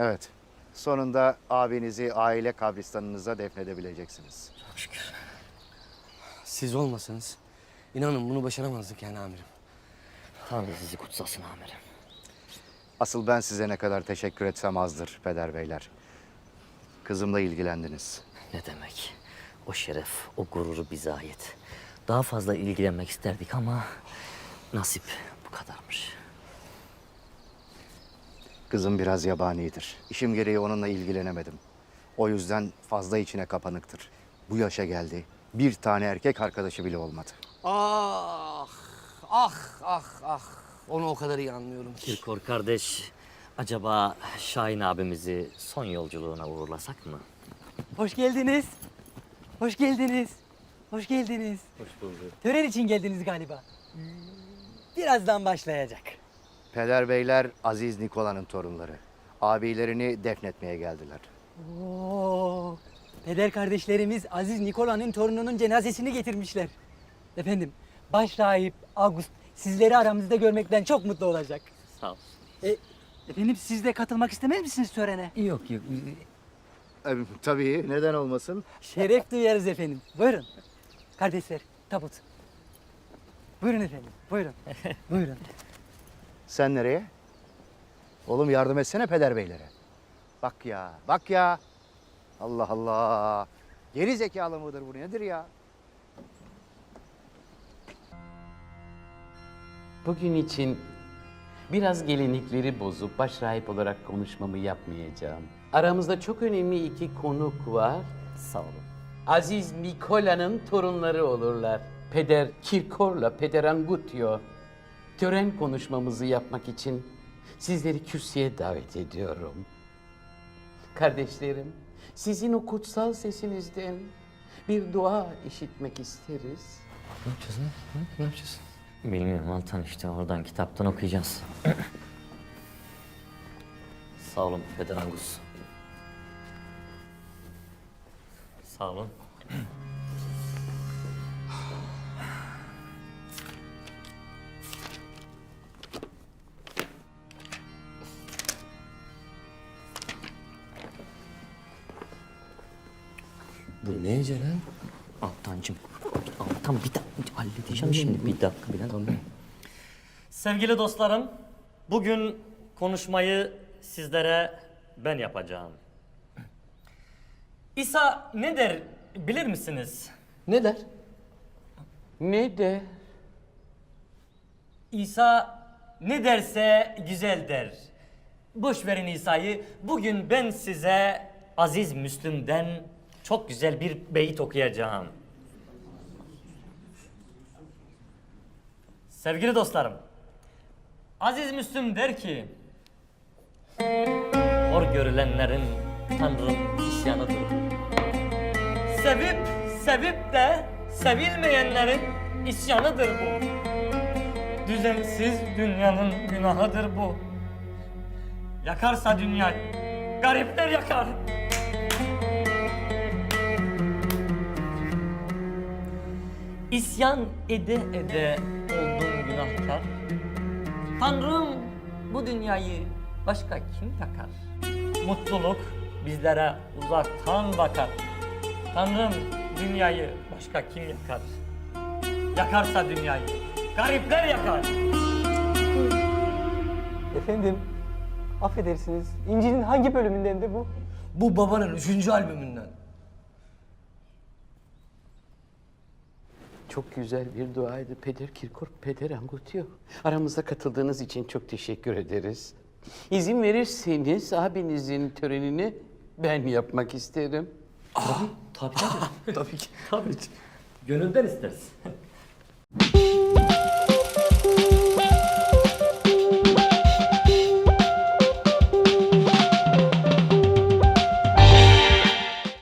Evet. Sonunda abinizi aile kabristanınıza defnedebileceksiniz. Çok şükür. Siz olmasanız inanın bunu başaramazdık yani amirim. Tanrı sizi kutsasın amirim. Asıl ben size ne kadar teşekkür etsem azdır peder beyler. Kızımla ilgilendiniz. Ne demek? O şeref, o gururu bize ait. Daha fazla ilgilenmek isterdik ama nasip bu kadarmış. Kızım biraz yabanidir. İşim gereği onunla ilgilenemedim. O yüzden fazla içine kapanıktır. Bu yaşa geldi. Bir tane erkek arkadaşı bile olmadı. Ah, ah, ah, ah. Onu o kadar iyi anlıyorum ki. Kirkor kardeş, acaba Şahin abimizi son yolculuğuna uğurlasak mı? Hoş geldiniz. Hoş geldiniz. Hoş geldiniz. Hoş bulduk. Tören için geldiniz galiba. Birazdan başlayacak. Peder beyler Aziz Nikola'nın torunları. Abilerini defnetmeye geldiler. Oo, peder kardeşlerimiz Aziz Nikola'nın torununun cenazesini getirmişler. Efendim, başrahip August sizleri aramızda görmekten çok mutlu olacak. Sağ ol. E, efendim siz de katılmak istemez misiniz törene? Yok yok. E, tabii neden olmasın? Şeref duyarız efendim. Buyurun. Kardeşler, tabut. Buyurun efendim, buyurun. buyurun. Sen nereye? Oğlum yardım etsene peder beylere. Bak ya, bak ya. Allah Allah. Geri zekalı mıdır bu nedir ya? Bugün için biraz gelinlikleri bozup başrahip olarak konuşmamı yapmayacağım. Aramızda çok önemli iki konuk var. Sağ olun. Aziz Nikola'nın torunları olurlar. Peder Kirkor'la Peder Angutio. Tören konuşmamızı yapmak için sizleri kürsüye davet ediyorum. Kardeşlerim, sizin o kutsal sesinizden bir dua işitmek isteriz. Ne yapacağız lan? Hı? Ne yapacağız? Bilmiyorum Altan işte oradan kitaptan okuyacağız. Sağ olun Peder Angus. Sağ olun. Bu ne ece lan? Altancım. Altan bir dakika halledeceğim şimdi bir dakika bir dakika. Sevgili dostlarım, bugün konuşmayı sizlere ben yapacağım. İsa ne der bilir misiniz? Ne der? Ne de İsa ne derse güzel der. Boş verin İsa'yı. Bugün ben size Aziz Müslüm'den çok güzel bir beyit okuyacağım. Sevgili dostlarım, Aziz Müslüm der ki, Hor görülenlerin Tanrım isyanıdır. Sevip sevip de sevilmeyenlerin isyanıdır bu. Düzensiz dünyanın günahıdır bu. Yakarsa dünya, garipler yakar. İsyan ede ede oldum günahkar. Tanrım bu dünyayı başka kim yakar? Mutluluk bizlere uzaktan bakar. Tanrım dünyayı başka kim yakar? Yakarsa dünyayı garipler yakar. Efendim, affedersiniz. İncil'in hangi bölümünden de bu? Bu babanın üçüncü albümünden. Çok güzel bir duaydı Peder Kirkor, Peder Angutio. Aramıza katıldığınız için çok teşekkür ederiz. İzin verirseniz abinizin törenini ben yapmak isterim. Tabii tabii. Tabii ki. Tabii. Gönülden isteriz.